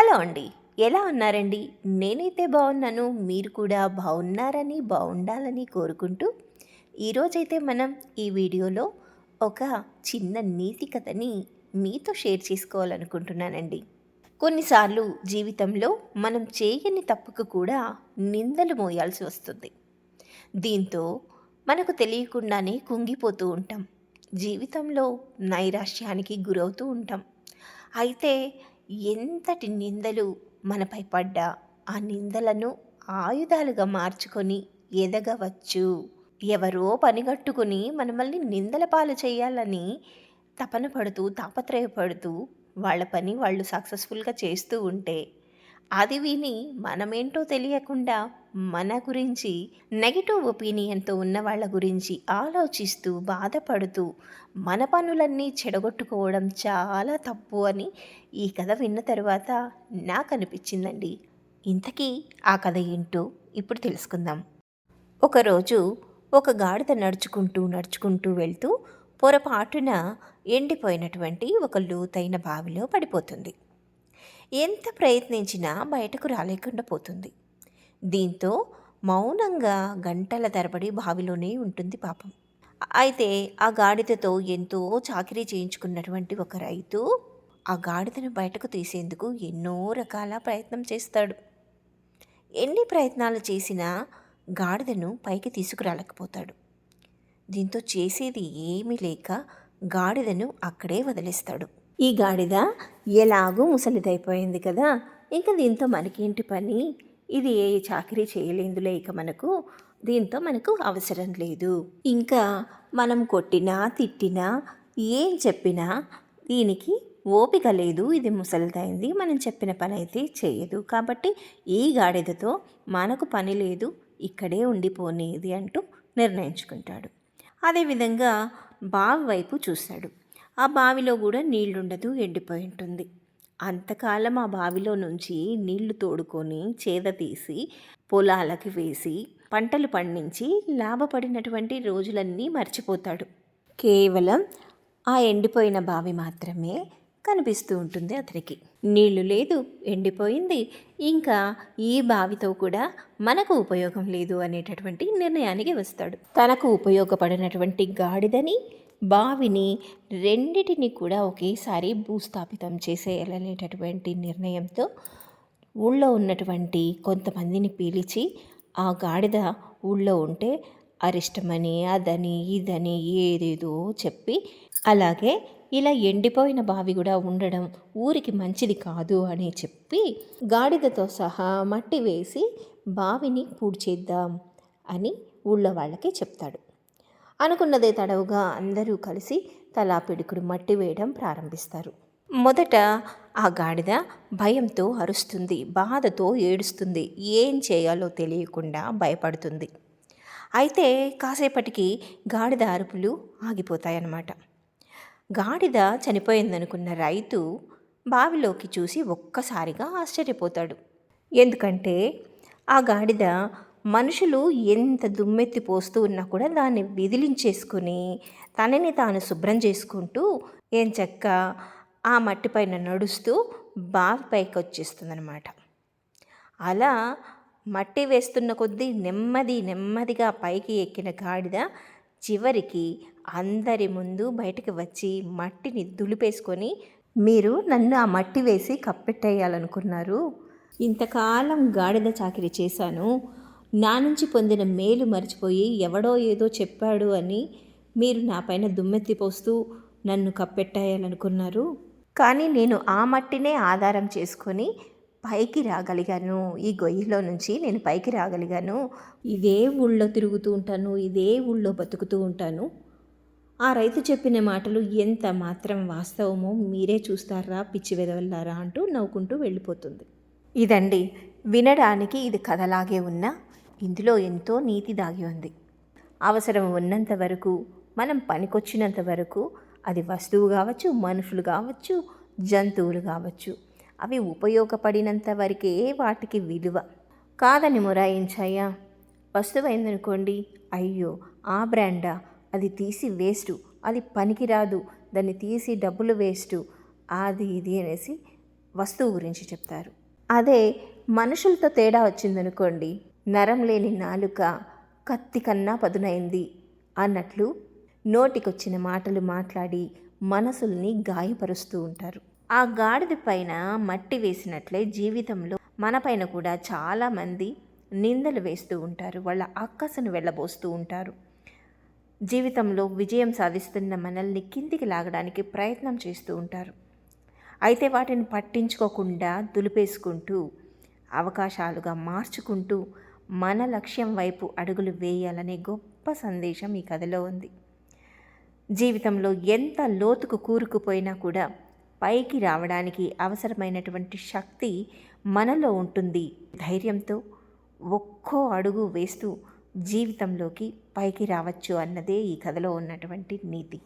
Hello అండి. ఎలా ఉన్నారండి? నేనైతే బాగున్నాను. మీరు కూడా బాగున్నారని బాగుండాలని కోరుకుంటూ ఈరోజైతే మనం ఈ వీడియోలో ఒక చిన్న నీతి కథని మీతో షేర్ చేసుకోవాలనుకుంటున్నానండి. కొన్నిసార్లు జీవితంలో మనం చేయని తప్పుకు కూడా నిందలు మోయాల్సి వస్తుంది. దీంతో మనకు తెలియకుండానే కుంగిపోతూ ఉంటాం. జీవితంలో నైరాశ్యానికి గురవుతూ ఉంటాం. అయితే ఎంతటి నిందలు మనపై పడ్డా ఆ నిందలను ఆయుధాలుగా మార్చుకొని ఎదగవచ్చు. ఎవరో పనిగట్టుకుని మనమల్ని నిందల పాలు చేయాలని తపన పడుతూ తాపత్రయపడుతూ వాళ్ళ పని వాళ్ళు సక్సెస్ఫుల్గా చేస్తూ ఉంటే అది విని మనమేంటో తెలియకుండా మన గురించి నెగిటివ్ ఒపీనియన్తో ఉన్న వాళ్ళ గురించి ఆలోచిస్తూ బాధపడుతూ మన పనులన్నీ చెడగొట్టుకోవడం చాలా తప్పు అని ఈ కథ విన్న తర్వాత నాకు అనిపించిందండి. ఇంతకీ ఆ కథ ఏంటో ఇప్పుడు తెలుసుకుందాం. ఒకరోజు ఒక గాడిద నడుచుకుంటూ నడుచుకుంటూ వెళ్తూ పొరపాటున ఎండిపోయినటువంటి ఒక లోతైన బావిలో పడిపోతుంది. ఎంత ప్రయత్నించినా బయటకు రాలేకుండా పోతుంది. దీంతో మౌనంగా గంటల తరబడి బావిలోనే ఉంటుంది పాపం. అయితే ఆ గాడిదతో ఎంతో చాకరీ చేయించుకున్నటువంటి ఒక రైతు ఆ గాడిదను బయటకు తీసేందుకు ఎన్నో రకాల ప్రయత్నం చేస్తాడు. ఎన్ని ప్రయత్నాలు చేసినా గాడిదను పైకి తీసుకురాలేకపోతాడు. దీంతో చేసేది ఏమీ లేక గాడిదను అక్కడే వదిలేస్తాడు. ఈ గాడిద ఎలాగూ ముసలిదైపోయింది కదా. ఇంకా దీంతో మనకేంటి పని? ఇది ఏ చాకరీ చేయలేందులే ఇక మనకు. దీంతో మనకు అవసరం లేదు. ఇంకా మనం కొట్టినా తిట్టినా ఏం చెప్పినా దీనికి ఓపిక లేదు. ఇది ముసలిదైంది. మనం చెప్పిన పని అయితే చేయదు. కాబట్టి ఈ గాడిదతో మనకు పని లేదు. ఇక్కడే ఉండిపోనేది అంటూ నిర్ణయించుకుంటాడు. అదేవిధంగా బావి వైపు చూశాడు ఆ బావిలో కూడా నీళ్ళుండదు ఎండిపోయి ఉంటుంది. అంతకాలం ఆ బావిలో నుంచి నీళ్ళు తోడుకొని చేద తీసి పొలాలకి వేసి పంటలు పండించి లాభపడినటువంటి రోజులన్నీ మర్చిపోతాడు. కేవలం ఆ ఎండిపోయిన బావి మాత్రమే కనిపిస్తూ ఉంటుంది అతనికి. నీళ్ళు లేదు ఎండిపోయింది. ఇంకా ఈ బావితో కూడా మనకు ఉపయోగం లేదు అనేటటువంటి నిర్ణయానికి వస్తాడు. తనకు ఉపయోగపడినటువంటి గాడిదని బావిని రెండిటిని కూడా ఒకేసారి భూస్థాపితం చేసేయాలనేటటువంటి నిర్ణయంతో ఊళ్ళో ఉన్నటువంటి కొంతమందిని పీలిచి ఆ గాడిద ఊళ్ళో ఉంటే అరిష్టమని అదని ఇదని ఏదేదో చెప్పి అలాగే ఇలా ఎండిపోయిన బావి కూడా ఉండడం ఊరికి మంచిది కాదు అని చెప్పి గాడిదతో సహా మట్టి వేసి బావిని పూడ్చేద్దాం అని ఊళ్ళో వాళ్ళకి చెప్తాడు. అనుకున్నదే తడవుగా అందరూ కలిసి తలా పిడుకుడు మట్టి వేయడం ప్రారంభిస్తారు. మొదట ఆ గాడిద భయంతో అరుస్తుంది బాధతో ఏడుస్తుంది ఏం చేయాలో తెలియకుండా భయపడుతుంది. అయితే కాసేపటికి గాడిద అరుపులు ఆగిపోతాయన్నమాట. గాడిద చనిపోయిందనుకున్న రైతు బావిలోకి చూసి ఒక్కసారిగా ఆశ్చర్యపోతాడు. ఎందుకంటే ఆ గాడిద మనుషులు ఎంత దుమ్మెత్తి పోస్తూ ఉన్నా కూడా దాన్ని విదిలించేసుకుని తనని తాను శుభ్రం చేసుకుంటూ ఏం చెక్క ఆ మట్టిపైన నడుస్తూ బావి పైకి వచ్చేస్తుందన్నమాట. అలా మట్టి వేస్తున్న కొద్దీ నెమ్మది నెమ్మదిగా పైకి ఎక్కిన గాడిద చివరికి అందరి ముందు బయటకు వచ్చి మట్టిని దులిపేసుకొని మీరు నన్ను ఆ మట్టి వేసి కప్పెట్టేయాలనుకున్నారు. ఇంతకాలం గాడిద చాకిరి చేశాను. నా నుంచి పొందిన మేలు మర్చిపోయి ఎవడో ఏదో చెప్పాడు అని మీరు నా పైన దుమ్మెత్తి పోస్తూ నన్ను కప్పెట్టాయాలనుకున్నారు. కానీ నేను ఆ మట్టినే ఆధారం చేసుకొని పైకి రాగలిగాను. ఈ గొయ్యిలో నుంచి నేను పైకి రాగలిగాను. ఇదే ఊళ్ళో తిరుగుతూ ఉంటాను ఇదే ఊళ్ళో బతుకుతూ ఉంటాను. ఆ రైతు చెప్పిన మాటలు ఎంత మాత్రం వాస్తవమో మీరే చూస్తారా పిచ్చి వెదవల్లారా అంటూ నవ్వుకుంటూ వెళ్ళిపోతుంది. ఇదండి. వినడానికి ఇది కథలాగే ఉన్నా ఇందులో ఎంతో నీతి దాగి ఉంది. అవసరం ఉన్నంత వరకు మనం పనికొచ్చినంత వరకు అది వస్తువు కావచ్చు మనుషులు కావచ్చు జంతువులు కావచ్చు అవి ఉపయోగపడినంత వరకే వాటికి విలువ. కాదని మొరాయించాయా? వస్తువు అయిందనుకోండి అయ్యో ఆ బ్రాండా? అది తీసి వేస్టు. అది పనికిరాదు. దాన్ని తీసి డబ్బులు వేస్టు. అది ఇది అనేసి వస్తువు గురించి చెప్తారు. అదే మనుషులతో తేడా వచ్చిందనుకోండి. నరం లేని నాలుక కత్తి కన్నా పదునైంది అన్నట్లు నోటికొచ్చిన మాటలు మాట్లాడి మనసుల్ని గాయపరుస్తూ ఉంటారు. ఆ గాడిద పైన మట్టి వేసినట్లే జీవితంలో మనపైన కూడా చాలామంది నిందలు వేస్తూ ఉంటారు. వాళ్ళ అక్కసను వెళ్ళబోస్తూ ఉంటారు. జీవితంలో విజయం సాధిస్తున్న మనల్ని కిందికి లాగడానికి ప్రయత్నం చేస్తూ ఉంటారు. అయితే వాటిని పట్టించుకోకుండా దులిపేసుకుంటూ అవకాశాలుగా మార్చుకుంటూ మన లక్ష్యం వైపు అడుగులు వేయాలనే గొప్ప సందేశం ఈ కథలో ఉంది. జీవితంలో ఎంత లోతుకు కూరుకుపోయినా కూడా పైకి రావడానికి అవసరమైనటువంటి శక్తి మనలో ఉంటుంది. ధైర్యంతో ఒక్కో అడుగు వేస్తూ జీవితంలోకి పైకి రావచ్చు అన్నదే ఈ కథలో ఉన్నటువంటి నీతి.